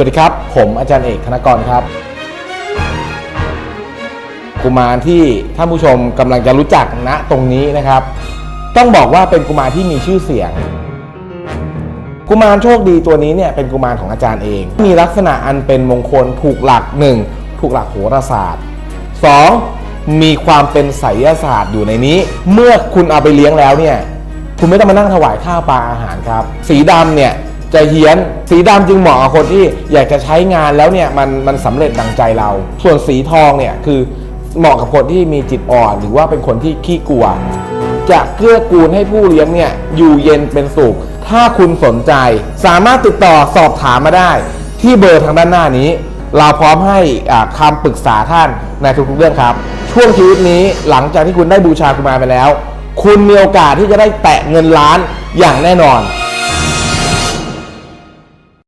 สวัสดีครับ ผมอาจารย์เอกธนกรครับ กุมารที่ท่านผู้ชมกำลังจะรู้จักณตรงนี้นะครับ ต้องบอกว่าเป็นกุมารที่มีชื่อเสียง กุมารโชคดีตัวนี้เนี่ยเป็นกุมารของอาจารย์เอง มีลักษณะอันเป็นมงคลถูกหลักหนึ่งถูกหลักโหราศาสตร์ 2. มีความเป็นไสยศาสตร์อยู่ในนี้ เมื่อคุณเอาไปเลี้ยงแล้วเนี่ยคุณไม่ต้องมานั่งถวายข้าวปลาอาหารครับ สีดำเนี่ย จะเฮี้ยน สีดำจึงเหมาะกับคนที่อยากจะใช้งานแล้วเนี่ยมันมันสำเร็จดังใจเรา ส่วนสีทองเนี่ยคือเหมาะกับคนที่มีจิตอ่อน หรือว่าเป็นคนที่ขี้กลัว จะเกื้อกูลให้ผู้เลี้ยงเนี่ยอยู่เย็นเป็นสุข ถ้าคุณสนใจ สามารถติดต่อสอบถามมาได้ ที่เบอร์ทางด้านหน้านี้ เราพร้อมให้อ่าคำปรึกษาท่านในทุกๆเรื่องครับ ช่วงชีวิตนี้หลังจากที่คุณได้บูชากุมารไปแล้ว คุณมีโอกาสที่จะได้แตะเงินล้านอย่างแน่นอน